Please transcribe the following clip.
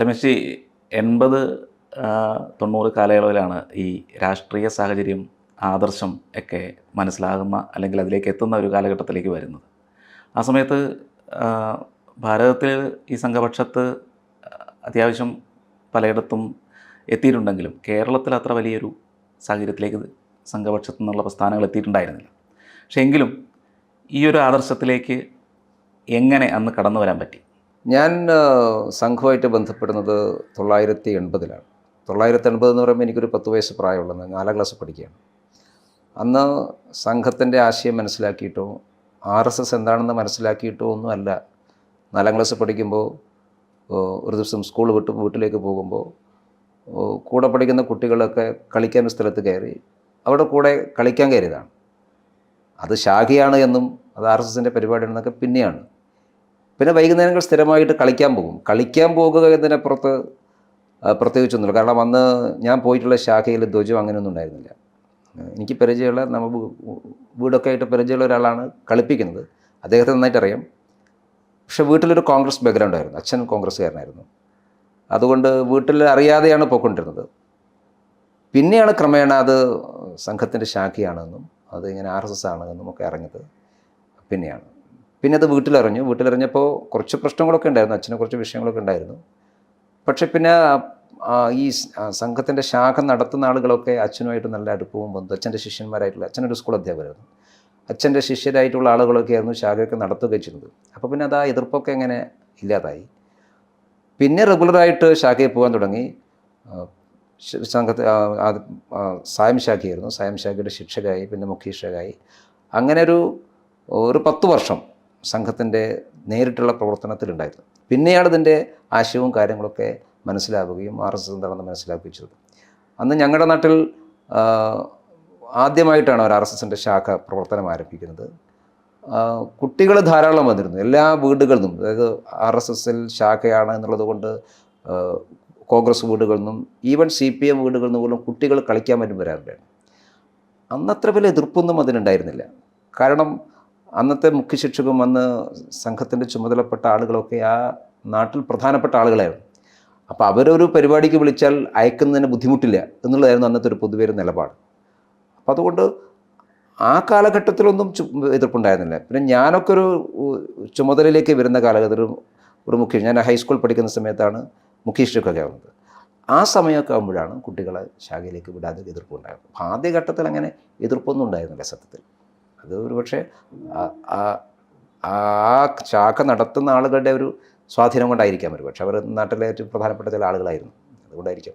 രമേശ് എൺപത് തൊണ്ണൂറ് കാലയളവിലാണ് ഈ രാഷ്ട്രീയ സാഹചര്യം ആദർശം ഒക്കെ മനസ്സിലാകുന്ന അല്ലെങ്കിൽ അതിലേക്ക് എത്തുന്ന ഒരു കാലഘട്ടത്തിലേക്ക് വരുന്നത്. ആ സമയത്ത് ഭാരതത്തിൽ ഈ സംഘപക്ഷത്ത് അത്യാവശ്യം പലയിടത്തും എത്തിയിട്ടുണ്ടെങ്കിലും കേരളത്തിൽ അത്ര വലിയൊരു സാഹചര്യത്തിലേക്ക് സംഘപക്ഷത്തു നിന്നുള്ള പ്രസ്ഥാനങ്ങൾ എത്തിയിട്ടുണ്ടായിരുന്നില്ല. പക്ഷേ എങ്കിലും ഈ ഒരു ആദർശത്തിലേക്ക് എങ്ങനെ അന്ന് കടന്നു വരാൻ പറ്റി? ഞാൻ സംഘമായിട്ട് ബന്ധപ്പെടുന്നത് തൊള്ളായിരത്തി എൺപതിലാണ് തൊള്ളായിരത്തി എൺപത് എന്ന് പറയുമ്പോൾ എനിക്കൊരു പത്ത് വയസ്സ് പ്രായമുള്ളത് നാലാം ക്ലാസ് പഠിക്കുകയാണ്. അന്ന് സംഘത്തിന്റെ ആശയം മനസ്സിലാക്കിയിട്ടോ ആർ എസ് എസ് എന്താണെന്ന് മനസ്സിലാക്കിയിട്ടോ ഒന്നും അല്ല നാലാം ക്ലാസ് പഠിക്കുമ്പോൾ ഒരു ദിവസം സ്കൂൾ വിട്ട് വീട്ടിലേക്ക് പോകുമ്പോൾ കൂടെ പഠിക്കുന്ന കുട്ടികളൊക്കെ കളിക്കാൻ സ്ഥലത്ത് കയറി അവിടെ കൂടെ കളിക്കാൻ കയറിയതാണ്. അത് ശാഖയാണ് എന്നും അത് ആർ എസ് എസിന്റെ പരിപാടിയാണെന്നൊക്കെ പിന്നെയാണ്. പിന്നെ വൈകുന്നേരങ്ങൾ സ്ഥിരമായിട്ട് കളിക്കാൻ പോകും. കളിക്കാൻ പോകുക എന്നതിനപ്പുറത്ത് പ്രത്യേകിച്ചൊന്നുമില്ല. കാരണം അന്ന് ഞാൻ പോയിട്ടുള്ള ശാഖയിൽ ധ്വജം അങ്ങനെയൊന്നും ഉണ്ടായിരുന്നില്ല. എനിക്ക് പരിചയമുള്ള നമ്മൾ വീടൊക്കെ ആയിട്ട് പരിചയമുള്ള ഒരാളാണ് കളിപ്പിക്കുന്നത്. അദ്ദേഹത്തെ നന്നായിട്ട് അറിയാം. പക്ഷെ വീട്ടിലൊരു കോൺഗ്രസ് ബാക്ക്ഗ്രൗണ്ട് ആയിരുന്നു. അച്ഛൻ കോൺഗ്രസ്സുകാരനായിരുന്നു. അതുകൊണ്ട് വീട്ടിൽ അറിയാതെയാണ് പോയിക്കൊണ്ടിരുന്നത്. പിന്നെയാണ് ക്രമേണ അത് സംഘത്തിന്റെ ശാഖയാണെന്നും അത് ഇങ്ങനെ ആർ എസ് എസ് ആണ് എന്നും ഒക്കെ അറിഞ്ഞത്. പിന്നെയാണ്. പിന്നെ അത് വീട്ടിലറിഞ്ഞു. വീട്ടിലറിഞ്ഞപ്പോൾ കുറച്ച് പ്രശ്നങ്ങളൊക്കെ ഉണ്ടായിരുന്നു. അച്ഛന് കുറച്ച് വിഷയങ്ങളൊക്കെ ഉണ്ടായിരുന്നു. പക്ഷെ പിന്നെ ഈ സംഘത്തിന്റെ ശാഖ നടത്തുന്ന ആളുകളൊക്കെ അച്ഛനുമായിട്ട് നല്ല അടുപ്പവും ബന്ധു അച്ഛന്റെ ശിഷ്യന്മാരായിട്ടുള്ള അച്ഛനൊരു സ്കൂൾ അധ്യാപകരായിരുന്നു. അച്ഛന്റെ ശിഷ്യരായിട്ടുള്ള ആളുകളൊക്കെ ആയിരുന്നു ശാഖയൊക്കെ നടത്തുകയും ചെയ്യുന്നത് അപ്പോൾ പിന്നെ അത് ആ എതിർപ്പൊക്കെ എങ്ങനെ ഇല്ലാതായി. പിന്നെ റെഗുലറായിട്ട് ശാഖയിൽ പോകാൻ തുടങ്ങി. സംഘത്തെ സായം ശാഖയായിരുന്നു. സായം ശാഖയുടെ ശിക്ഷകായി പിന്നെ മുഖ്യശിക്ഷകായി അങ്ങനെ ഒരു ഒരു പത്ത് വർഷം സംഘത്തിന്റെ നേരിട്ടുള്ള പ്രവർത്തനത്തിലുണ്ടായിരുന്നു. പിന്നെയാണ് ഇതിന്റെ ആശയവും കാര്യങ്ങളൊക്കെ മനസ്സിലാവുകയും ആർ എസ് എസ് എന്താണെന്ന് മനസ്സിലാക്കുകയും അന്ന് ഞങ്ങളുടെ നാട്ടിൽ ആദ്യമായിട്ടാണ് ഒരു ആർ എസ് എസിന്റെ ശാഖ പ്രവർത്തനം ആരംഭിക്കുന്നത്. കുട്ടികൾ ധാരാളം വന്നിരുന്നു. എല്ലാ വീടുകളിൽ നിന്നും അതായത് ആർ എസ് എസിൽ ശാഖയാണ് എന്നുള്ളത് കൊണ്ട് കോൺഗ്രസ് വീടുകളിൽ നിന്നും ഈവൻ സി പി എം വീടുകളിൽ നിന്ന് പോലും കുട്ടികൾ കളിക്കാൻ വേണ്ടി വരാറുണ്ടായിരുന്നു. അന്നത്ര വലിയ എതിർപ്പൊന്നും അതിനുണ്ടായിരുന്നില്ല. കാരണം അന്നത്തെ മുഖ്യ ശിക്ഷകം അന്ന് സംഘത്തിന്റെ ചുമതലപ്പെട്ട ആളുകളൊക്കെ ആ നാട്ടിൽ പ്രധാനപ്പെട്ട ആളുകളായിരുന്നു. അപ്പോൾ അവരൊരു പരിപാടിക്ക് വിളിച്ചാൽ അയക്കുന്നതിന് ബുദ്ധിമുട്ടില്ല എന്നുള്ളതായിരുന്നു അന്നത്തെ ഒരു പൊതുവേ നിലപാട്. അപ്പോൾ അതുകൊണ്ട് ആ കാലഘട്ടത്തിലൊന്നും എതിർപ്പുണ്ടായിരുന്നില്ല. പിന്നെ ഞാനൊക്കെ ഒരു ചുമതലയിലേക്ക് വരുന്ന കാലഘട്ടത്തിൽ ഒരു- മുഖ്യ ഞാൻ ഹൈസ്കൂൾ പഠിക്കുന്ന സമയത്താണ് മുഖ്യ ശിക്ഷകൊക്കെ ആവുന്നത് ആ സമയമൊക്കെ ആകുമ്പോഴാണ് കുട്ടികളെ ശാഖയിലേക്ക് വിടാതെ എതിർപ്പുണ്ടായിരുന്നത് ആദ്യഘട്ടത്തിൽ അങ്ങനെ എതിർപ്പൊന്നും ഉണ്ടായിരുന്നില്ല സത്യത്തിൽ. അത് ഒരു പക്ഷേ ആ- ശാഖ നടത്തുന്ന ആളുകളുടെ ഒരു സ്വാധീനം കൊണ്ടായിരിക്കാം ഒരു പക്ഷേ. അവർ നാട്ടിലെ ഏറ്റവും പ്രധാനപ്പെട്ട ചില ആളുകളായിരുന്നു. അതുകൊണ്ടായിരിക്കാം.